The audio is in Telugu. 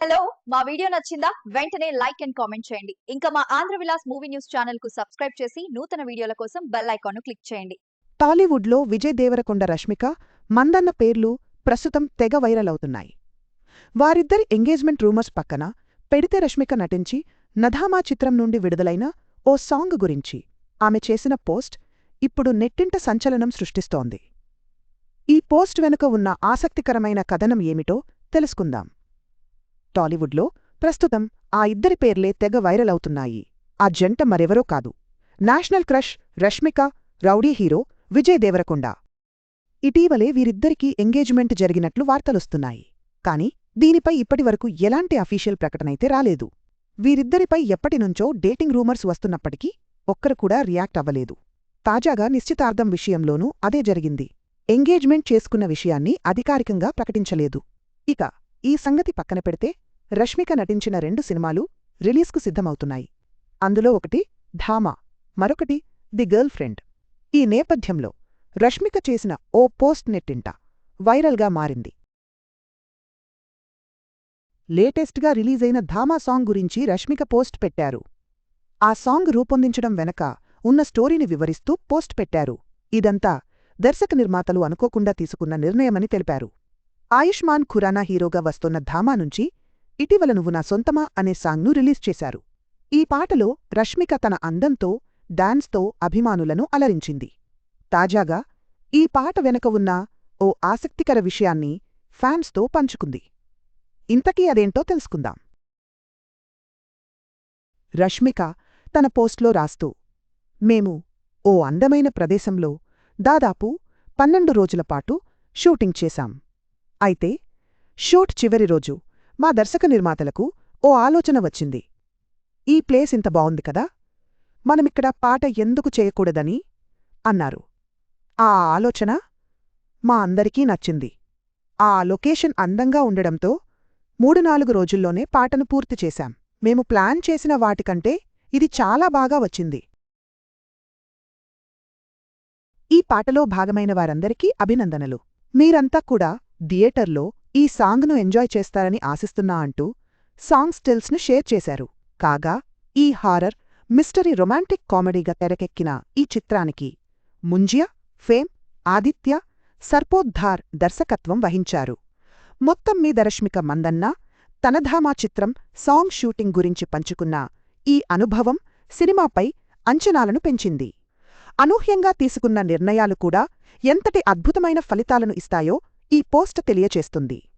హలో మా వీడియో నచ్చిందా? వెంటనే లైక్ అండ్ కామెంట్ చేయండి. ఇంకా మా ఆంధ్ర విలాస్ మూవీ న్యూస్ ఛానల్కు సబ్స్క్రైబ్ చేసి నూతన వీడియోల కోసం బెల్ ఐకాన్ క్లిక్ చేయండి. టాలీవుడ్లో విజయ్ దేవరకొండ రష్మిక మందన్న పేర్లు ప్రస్తుతం తెగ వైరల్ అవుతున్నాయి. వారిద్దరి ఎంగేజ్మెంట్ రూమర్స్ పక్కన పెడితే రష్మిక నటించి నధామా చిత్రం నుండి విడుదలైన ఓ సాంగ్ గురించి. ఆమె చేసిన పోస్ట్ ఇప్పుడు నెట్టింట సంచలనం సృష్టిస్తోంది. ఈ పోస్ట్ వెనుక ఉన్న ఆసక్తికరమైన కథనం ఏమిటో తెలుసుకుందాం. టాలీవుడ్లో ప్రస్తుతం ఆ ఇద్దరి పేర్లే తెగ వైరల్ అవుతున్నాయి. ఆ జంట మరెవరో కాదు. National crush Rashmika rowdy hero Vijay Deverakonda. ఇటీవలే వీరిద్దరికీ ఎంగేజ్మెంట్ జరిగినట్లు వార్తలొస్తున్నాయి. కాని దీనిపై ఇప్పటివరకు ఎలాంటి అఫీషియల్ ప్రకటనైతే రాలేదు. వీరిద్దరిపై ఎప్పటినుంచో డేటింగ్ రూమర్స్ వస్తున్నప్పటికీ ఒక్కరు కూడా రియాక్ట్ అవ్వలేదు. తాజాగా నిశ్చితార్థం విషయంలోనూ అదే జరిగింది. ఎంగేజ్మెంట్ చేసుకున్న విషయాన్ని అధికారికంగా ప్రకటించలేదు. ఇక ఈ సంగతి పక్కన పెడితే రష్మిక నటించిన రెండు సినిమాలు రిలీజ్కు సిద్ధమవుతున్నాయి. అందులో ఒకటి ధామా మరొకటి ది గర్ల్ ఫ్రెండ్. ఈ నేపథ్యంలో రష్మిక చేసిన ఓ పోస్ట్ నెట్టింట వైరల్గా మారింది. లేటెస్ట్గా రిలీజైన ధామా సాంగ్ గురించి రష్మిక పోస్ట్ పెట్టారు. ఆ సాంగ్ రూపొందించడం వెనక ఉన్న స్టోరీని వివరిస్తూ పోస్ట్ పెట్టారు. ఇదంతా దర్శక నిర్మాతలు అనుకోకుండా తీసుకున్న నిర్ణయమని తెలిపారు. ఆయుష్మాన్ ఖురానా హీరోగా వస్తున్న ధామా నుంచి ఇటీవల నువ్వు నా సొంతమా అనే సాంగ్ను రిలీజ్ చేశారు. ఈ పాటలో రష్మిక తన అందంతో డాన్స్తో అభిమానులను అలరించింది. తాజాగా ఈ పాట వెనక ఉన్న ఓ ఆసక్తికర విషయాన్ని ఫ్యాన్స్తో పంచుకుంది. ఇంతకీ అదేంటో తెలుసుకుందాం. రష్మిక తన పోస్ట్లో రాస్తూ మేము ఓ అందమైన ప్రదేశంలో దాదాపు పన్నెండు రోజులపాటు షూటింగ్ చేశాం. అయితే షూట్ చివరి రోజు మా దర్శక నిర్మాతలకు ఓ ఆలోచన వచ్చింది. ఈ ప్లేస్ ఇంత బావుంది కదా మనమిక్కడ పాట ఎందుకు చేయకూడదని? అన్నారు. ఆ ఆలోచన మా అందరికీ నచ్చింది. ఆ లొకేషన్ అందంగా ఉండడంతో మూడు నాలుగు రోజుల్లోనే పాటను పూర్తి చేశాం. మేము ప్లాన్ చేసిన వాటికంటే ఇది చాలా బాగా వచ్చింది. ఈ పాటలో భాగమైన వారందరికీ అభినందనలు. మీరంతా కూడా థియేటర్లో ఈ సాంగ్ను ఎంజాయ్ చేస్తారని ఆశిస్తున్నా అంటూ సాంగ్ స్టిల్స్ను షేర్ చేశారు. కాగా ఈ హారర్ మిస్టరీ రొమాంటిక్ కామెడీగా తెరకెక్కిన ఈ చిత్రానికి ముంజియా ఫేమ్ ఆదిత్య సర్పోద్ధార్ దర్శకత్వం వహించారు. మొత్తం మీద రష్మిక మందన్న తనధామా చిత్రం సాంగ్ షూటింగ్ గురించి పంచుకున్న ఈ అనుభవం సినిమాపై అంచనాలను పెంచింది. అనూహ్యంగా తీసుకున్న నిర్ణయాలు కూడా ఎంతటి అద్భుతమైన ఫలితాలను ఇస్తాయో ఈ పోస్ట్ తెలియచేస్తుంది.